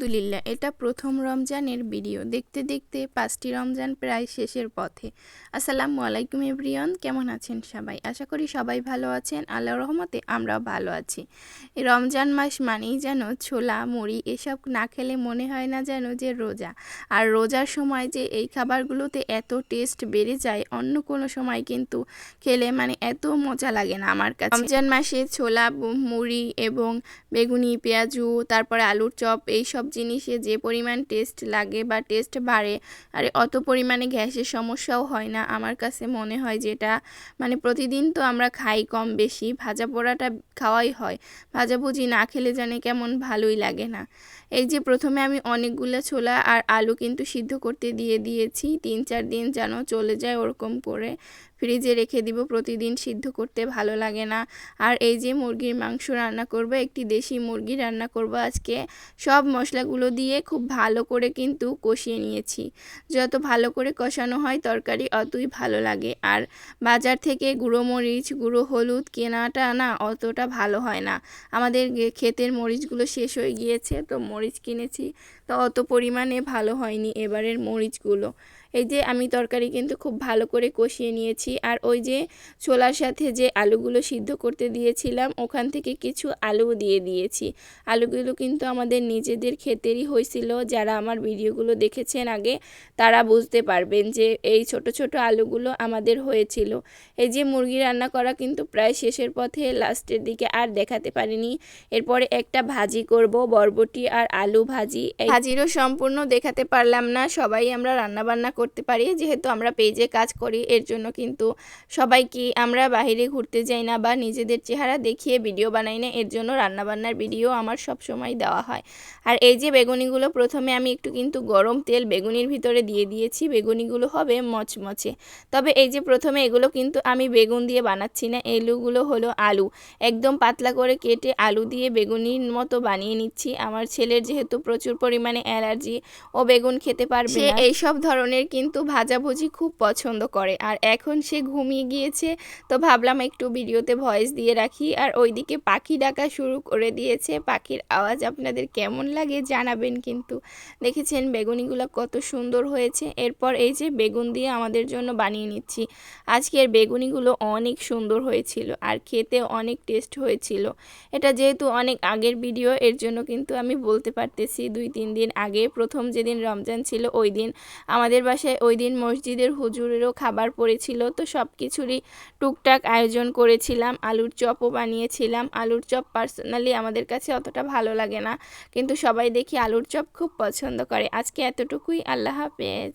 আলহামদুলিল্লাহ, এটা প্রথম রমজানের ভিডিও দেখতে দেখতে পাঁচটি রমজান প্রায় শেষের পথে। আসসালামু আলাইকুম এভরিয়ন কেমন আছেন সবাই? আশা করি সবাই ভালো আছেন। আল্লাহ রহমতে আমরাও ভালো আছি। রমজান মাস মানেই যেন ছোলা, মুড়ি এসব না খেলে মনে হয় না যেন যে রোজা। আর রোজার সময় যে এই খাবারগুলোতে এত টেস্ট বেড়ে যায়, অন্য কোনো সময় কিন্তু খেলে মানে এত মজা লাগে না আমার কাছে। রমজান মাসে ছোলা, মুড়ি এবং বেগুনি, পেঁয়াজু, তারপরে আলুর চপ এই সব জিনিসে যে পরিমাণ টেস্ট লাগে বা টেস্ট বাড়ে, আর অত পরিমাণে গ্যাসের সমস্যাও হয় না আমার কাছে মনে হয় যেটা। মানে প্রতিদিন তো আমরা খাই কম বেশি, ভাজা পোড়াটা খাওয়াই হয় ভাজাভুজি না খেলে জানে কেমন ভালোই লাগে না। এই যে প্রথমে আমি অনেকগুলো ছোলা আর আলু কিন্তু সিদ্ধ করতে দিয়ে দিয়েছি, তিন চার দিন যেন চলে যায় ওরকম করে। ফ্রিজে রেখে দিব, প্রতিদিন সিদ্ধ করতে ভালো লাগে না। আর এই যে মুরগির মাংস রান্না করব, একটি দেশি মুরগি রান্না করব আজকে, সব মশলাগুলো দিয়ে খুব ভালো করে কিন্তু কষিয়ে নিয়েছি। যত ভালো করে কষানো হয় তরকারি অতই ভালো লাগে। আর বাজার থেকে গুঁড়ো মরিচ, গুঁড়ো হলুদ কেনাটা না অতটা ভালো হয় না। আমাদের ক্ষেতের মরিচগুলো শেষ হয়ে গিয়েছে, তো মরিচ কিনেছি, তো অত পরিমাণে ভালো হয়নি এবারের মরিচগুলো। এই যে আমি তরকারি কিন্তু খুব ভালো করে কষিয়ে নিয়েছি আর ওই যে ছোলার সাথে যে আলুগুলো সিদ্ধ করতে দিয়েছিলাম, ওখান থেকে কিছু আলু দিয়ে দিয়েছি। আলুগুলো কিন্তু আমাদের নিজেদের ক্ষেতেরই হয়েছিল, যারা আমার ভিডিওগুলো দেখেছেন আগে, তারা বুঝতে পারবেন যে এই ছোট ছোট আলুগুলো আমাদের হয়েছিল। এই যে মুরগি রান্না করা কিন্তু প্রায় শেষের পথে লাস্টের দিকে আর দেখাতে পারিনি। এরপরে একটা ভাজি করব, বরবটি আর আলু ভাজি। ভাজিরও সম্পূর্ণ দেখাতে পারলাম না, সবাই আমরা রান্না বান্না করতে পারি যেহেতু আমরা পেজে কাজ করি এর জন্য কিন্তু সবাই কি আমরা বাহিরে ঘুরতে যাই না বা নিজেদের চেহারা দেখিয়ে ভিডিও বানাই না এর জন্য রান্নাবান্নার ভিডিও আমার সব সময় দেওয়া হয়। আর এই যে বেগুনিগুলো প্রথমে আমি একটু কিন্তু গরম তেল বেগুনির ভিতরে দিয়ে দিয়েছি বেগুনিগুলো হবে মচমচে। তবে এই যে প্রথমে এগুলো কিন্তু আমি বেগুন দিয়ে বানাচ্ছি না এলুগুলো হলো আলু। একদম পাতলা করে কেটে আলু দিয়ে বেগুনির মতো বানিয়ে নিচ্ছি। আমার ছেলের যেহেতু প্রচুর পরিমাণে অ্যালার্জি ও বেগুন খেতে পারবে এই সব ধরনের কিন্তু ভাজাভুজি খুব পছন্দ করে। আর এখন সে ঘুমিয়ে গিয়েছে, তো ভাবলাম একটু ভিডিওতে ভয়েস দিয়ে রাখি। আর ওইদিকে পাখি ডাকা শুরু করে দিয়েছে। পাখির আওয়াজ আপনাদের কেমন লাগে জানাবেন কিন্তু। দেখেছেন বেগুনিগুলো কত সুন্দর হয়েছে। এরপর এই যে বেগুন দিয়ে আমাদের জন্য বানিয়ে নিচ্ছি। আজকের বেগুনিগুলো অনেক সুন্দর হয়েছিল আর খেতে অনেক টেস্ট হয়েছিল। এটা যেহেতু অনেক আগের ভিডিও, এর জন্য কিন্তু আমি বলতে পারতেছি দুই, তিন দিন আগে প্রথম যেদিন রমজান ছিল, ওই দিন আমাদের বাসায় ওই দিন মসজিদের হুজুরেরও খাবার পড়েছিল, তো সব কিছুরই টুকটাক আয়োজন করেছিলাম। আলুর চপও বানিয়েছিলাম। আলুর চপ পার্সোনালি আমাদের কাছে অতটা ভালো লাগে না, কিন্তু সবাই দেখি আলুর চপ খুব পছন্দ করে। আজকে এতটুকুই, আল্লাহ হাফেজ।